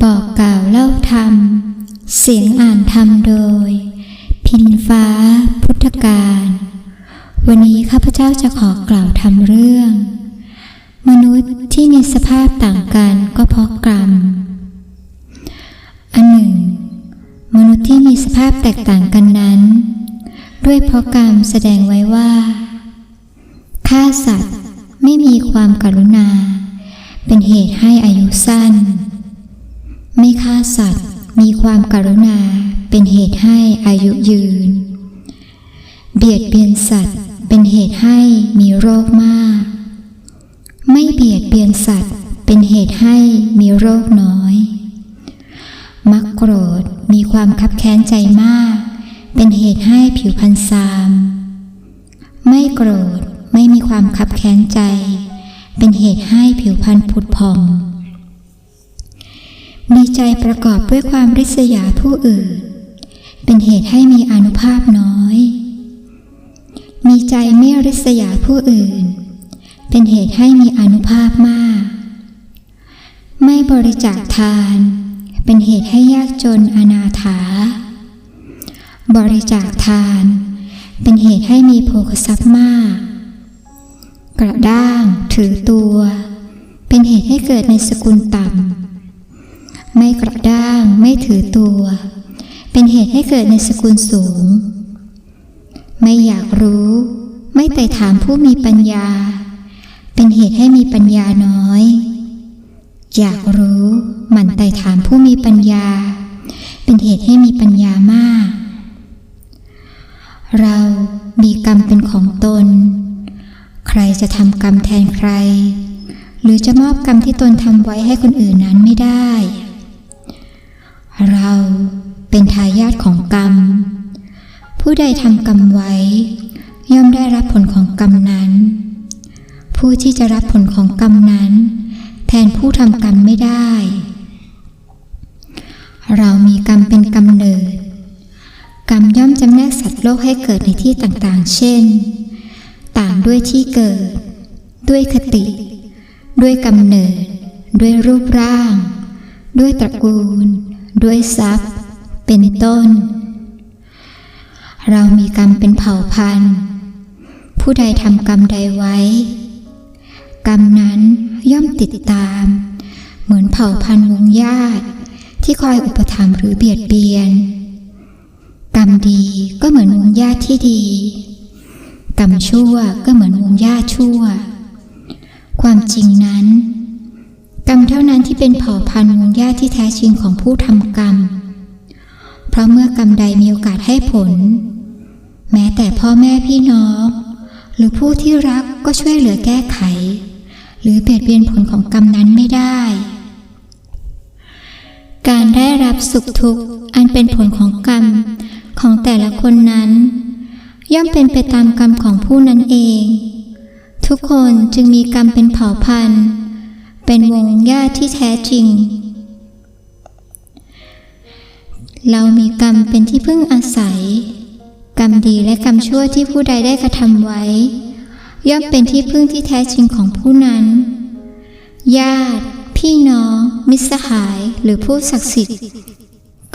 บอกกล่าวเล่าธรรม เสียงอ่านธรรมโดย พินฟ้าพุทธการ วันนี้ข้าพเจ้าจะขอกล่าวทำเรื่อง มนุษย์ที่มีสภาพต่างกันก็เพราะกรรม อันหนึ่ง มนุษย์ที่มีสภาพแตกต่างกันนั้น ด้วยเพราะกรรมแสดงไว้ว่าฆ่าสัตว์ไม่มีความกรุณา เป็นเหตุให้อายุสั้น ไม่ฆ่าสัตว์ มีความกรุณาเป็นเหตุให้อายุยืน เบียดเบียนสัตว์เป็นเหตุให้มีโรคมาก ไม่เบียดเบียนสัตว์เป็นเหตุให้มีโรคน้อย มักโกรธมีความคับแค้นใจมาก เป็นเหตุให้ผิวพรรณซาม ไม่โกรธไม่มีความคับแค้นใจ เป็นเหตุให้ผิวพรรณผุดผ่อง มีใจประกอบด้วยความริษยาผู้อื่น เป็นเหตุให้มีอนุภาพน้อย มีใจไม่ริษยาผู้อื่น เป็นเหตุให้มีอนุภาพมาก ไม่บริจาคทาน เป็นเหตุให้ยากจนอนาถา บริจาคทาน เป็นเหตุให้มีโภคทรัพย์มาก กระด้างถือตัว เป็นเหตุให้เกิดในสกุลต่ำ ไม่กระด้างไม่ถือตัว เป็นเหตุให้เกิดในสกุลสูง ไม่อยากรู้ ไม่ไต่ถามผู้มีปัญญา เป็นเหตุให้มีปัญญาน้อย อยากรู้หมั่นไต่ถามผู้มีปัญญา เป็นเหตุให้มีปัญญามาก เรามีกรรมเป็นของตน ใครจะทำกรรมแทนใคร หรือจะมอบกรรมที่ตนทำไว้ให้คนอื่นนั้นไม่ได้ เราเป็นทายาทของกรรม ผู้ใดทำกรรมไว้ ย่อมได้รับผลของกรรมนั้น ผู้ที่จะรับผลของกรรมนั้น แทนผู้ทำกรรมไม่ได้ เรามีกรรมเป็นกำเนิด กรรมย่อมจำแนกสัตว์โลกให้เกิดในที่ต่างๆ เช่น ต่างด้วยที่เกิด ด้วยคติ ด้วยกำเนิด ด้วยรูปร่าง ด้วยตระกูล ด้วยทรัพย์ เป็นต้น เรามีกรรมเป็นเผ่าพันธุ์ ผู้ใดทำกรรมใดไว้ กรรมนั้นย่อมติดตาม เหมือนเผ่าพันธุ์วงญาติ ที่คอยอุปถัมภ์หรือเบียดเบียน กรรมดีก็เหมือนวงญาติที่ดี กรรมชั่วก็เหมือนวงญาติชั่ว ความจริงนั้น เท่านั้นที่เป็นเผ่าพันธุ์วงญาติที่แท้จริงของผู้ทำกรรม เพราะเมื่อกรรมใดมีโอกาสให้ผล แม้แต่พ่อแม่พี่น้อง หรือผู้ที่รักก็ช่วยเหลือแก้ไข หรือเปลี่ยนเบียนผลของกรรมนั้นไม่ได้ การได้รับสุขทุกข์อันเป็นผลของกรรมของแต่ละคนนั้น ย่อมเป็นไปตามกรรมของผู้นั้นเอง ทุกคนจึงมีกรรมเป็นเผ่าพันธุ์ เป็นวงญาติที่แท้จริง เรามีกรรมเป็นที่พึ่งอาศัย กรรมดีและกรรมชั่วที่ผู้ใดได้กระทำไว้ ย่อมเป็นที่พึ่งที่แท้จริงของผู้นั้น ญาติ พี่น้อง มิตรสหายหรือผู้ศักดิ์สิทธิ์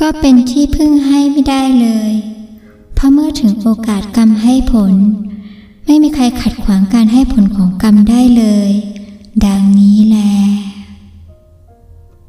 ก็เป็นที่พึ่งให้ไม่ได้เลย เพราะเมื่อถึงโอกาสกรรมให้ผล ไม่มีใครขัดขวางการให้ผลของกรรมได้เลย ดังนี้แล